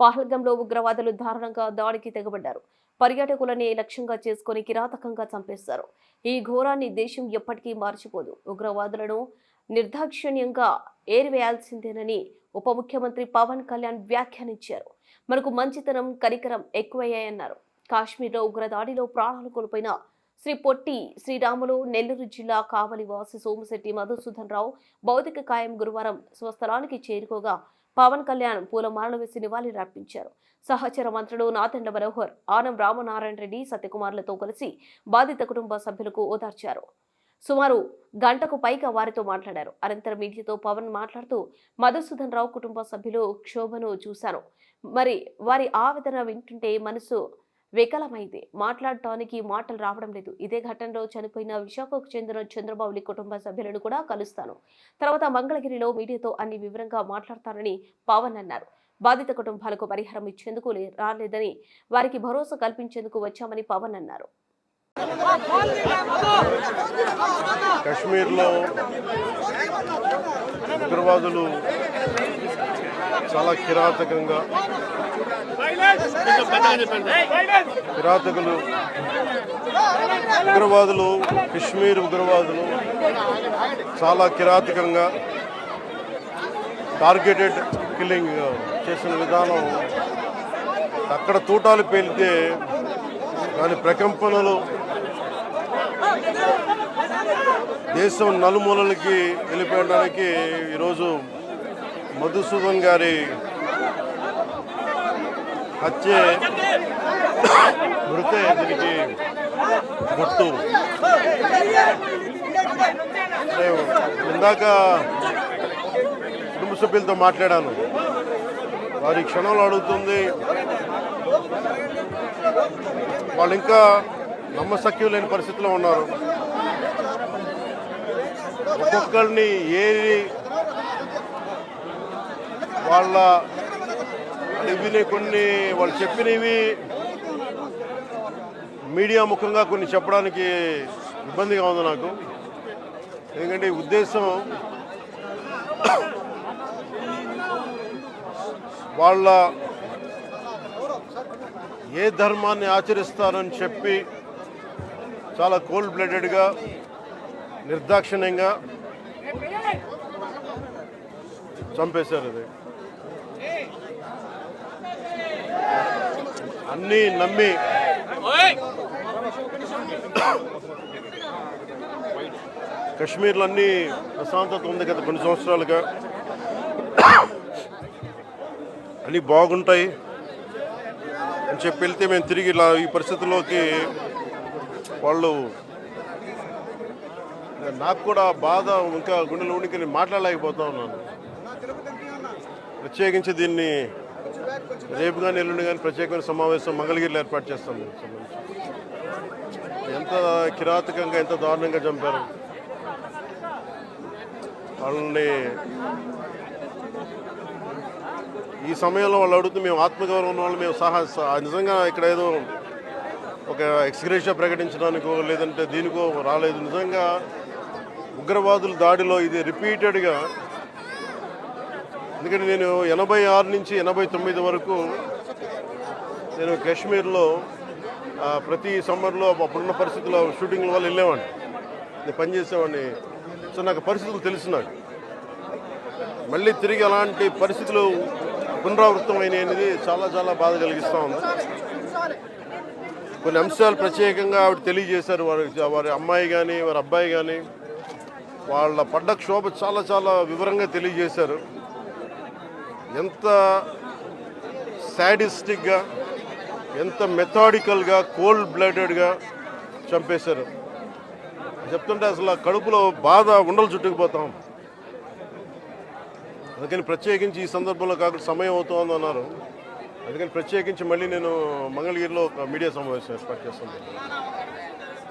పహల్గంలో ఉగ్రవాదులు దారుణంగా దాడికి తెగబడ్డారు. పర్యాటకులని లక్ష్యంగా చేసుకుని కిరాతకంగా చంపేశారు. ఈ ఘోరాన్ని దేశం ఎప్పటికీ మార్చిపోదు. ఉగ్రవాదులను నిర్దాక్షిణ్యంగా ఏరివేయాల్సిందేనని ఉప ముఖ్యమంత్రి పవన్ కళ్యాణ్ వ్యాఖ్యానించారు. మనకు మంచితనం కనికరం ఎక్కువయ్యాయన్నారు. కాశ్మీర్లో ఉగ్రదాడిలో ప్రాణాలు కోల్పోయిన శ్రీ పొట్టి శ్రీరాములు నెల్లూరు జిల్లా కావలి వాసి సోమశెట్టి మధుసూదన్ రావు భౌతిక కాయం గురువారం స్వస్థలానికి చేరుకోగా పవన్ కళ్యాణ్ పూలమాలలు వేసి నివాళులర్పించారు సహచర మంత్రులు నాతెండ మనోహర్ ఆనం రామనారాయణ రెడ్డి సత్యకుమార్లతో కలిసి బాధిత కుటుంబ సభ్యులకు ఓదార్చారు. సుమారు గంటకు పైగా వారితో మాట్లాడారు. అనంతరం మీడియాతో పవన్ మాట్లాడుతూ మధుసూదన్ రావు కుటుంబ సభ్యులు క్షోభను చూశాను. మరి వారి ఆవేదన వింటుంటే మనసు వికలమైంది. మాట్లాడటానికి మాటలు రావడం లేదు. ఇదే ఘటనలో చనిపోయిన విశాఖకు చెందిన చంద్రబాబులి కుటుంబ సభ్యులను కూడా కలుస్తాను. తర్వాత మంగళగిరిలో మీడియాతో అన్ని వివరంగా మాట్లాడతానని పవన్ అన్నారు. బాధిత కుటుంబాలకు పరిహారం ఇచ్చేందుకు లే- రాలేదని వారికి భరోసా కల్పించేందుకు వచ్చామని పవన్ అన్నారు. కశ్మీర్లో ఉగ్రవాదులు చాలా కిరాతకంగా కిరాతకులు ఉగ్రవాదులు కశ్మీర్ ఉగ్రవాదులు చాలా కిరాతకంగా టార్గెటెడ్ కిల్లింగ్ చేసిన విధానం. అక్కడ తూటాలు పేలితే దాని ప్రకంపనలు దేశం నలుమూలలకి వెళ్ళిపోయడానికి ఈరోజు మధుసూదన్ గారి హత్య మృతే దీనికి గుర్తు. ఇందాక కుటుంబ సభ్యులతో మాట్లాడాను. వారి క్షణంలో అడుగుతుంది వాళ్ళు ఇంకా నమ్మశక్యం లేని పరిస్థితిలో ఉన్నారు. ఒక్కొక్కరిని ఏ వాళ్ళ ఇవి కొన్ని వాళ్ళు చెప్పినవి మీడియా ముఖంగా కొన్ని చెప్పడానికి ఇబ్బందిగా ఉంది నాకు. ఎందుకంటే ఉద్దేశం వాళ్ళ ఏ ధర్మాన్ని ఆచరిస్తారని చెప్పి చాలా కోల్డ్ బ్లడెడ్గా నిర్దాక్షిణ్యంగా చంపేశారు అది. అన్నీ నమ్మి. కశ్మీర్లో అన్నీ ప్రశాంతత ఉంది గత కొన్ని సంవత్సరాలుగా. అన్నీ బాగుంటాయి. అని చెప్పి వెళ్తే మేము తిరిగి ఇలా ఈ పరిస్థితుల్లోకి వాళ్ళు నాకు కూడా బాధ ఇంకా గుండెలు ఉనికి నేను మాట్లాడలేకపోతా ఉన్నాను. ప్రత్యేకించి దీన్ని రేపు కానీ ఎల్లుండి కానీ ప్రత్యేకమైన సమావేశం మంగళగిరిలో ఏర్పాటు చేస్తాం దీనికి సంబంధించి. ఎంత కిరాతకంగా ఎంత దారుణంగా చంపారు వాళ్ళని ఈ సమయంలో వాళ్ళు అడుగుతూ మేము ఆత్మగౌరవం ఉన్న వాళ్ళు మేము సహా నిజంగా ఇక్కడ ఏదో ఒక ఎక్స్గ్రేషియా ప్రకటించడానికో లేదంటే దీనికో రాలేదు నిజంగా ఉగ్రవాదుల దాడిలో ఇది రిపీటెడ్గా ఎందుకంటే నేను ఎనభై ఆరు నుంచి ఎనభై తొమ్మిది వరకు నేను కాశ్మీర్లో ప్రతి సమ్మర్లో అప్పుడున్న పరిస్థితుల్లో షూటింగ్ల వల్ల వెళ్ళేవాడిని. నేను పనిచేసేవాడిని సో నాకు పరిస్థితులు తెలుసు నాకు. మళ్ళీ తిరిగి అలాంటి పరిస్థితులు పునరావృతం అయినాయి అనేది చాలా చాలా బాధ కలిగిస్తూ ఉంది. కొన్ని అంశాలు ప్రత్యేకంగా ఆవిడ తెలియజేశారు. వారి వారి అమ్మాయి కానీ వారి అబ్బాయి కానీ వాళ్ళ పడ్డ క్షోభ చాలా చాలా వివరంగా తెలియజేశారు. ఎంత సాడిస్టిక్గా ఎంత మెథాడికల్గా కోల్డ్ బ్లడెడ్గా చంపేశారు. చెప్తుంటే అసలు ఆ కడుపులో బాధ ఉండలు చుట్టుకుపోతాం. అందుకని ప్రత్యేకించి ఈ సందర్భంలో కాకుండా సమయం అవుతోంది అన్నారు. అందుకని ప్రత్యేకించి మళ్ళీ నేను మంగళగిరిలో ఒక మీడియా సమావేశం ఏర్పాటు చేస్తున్నాను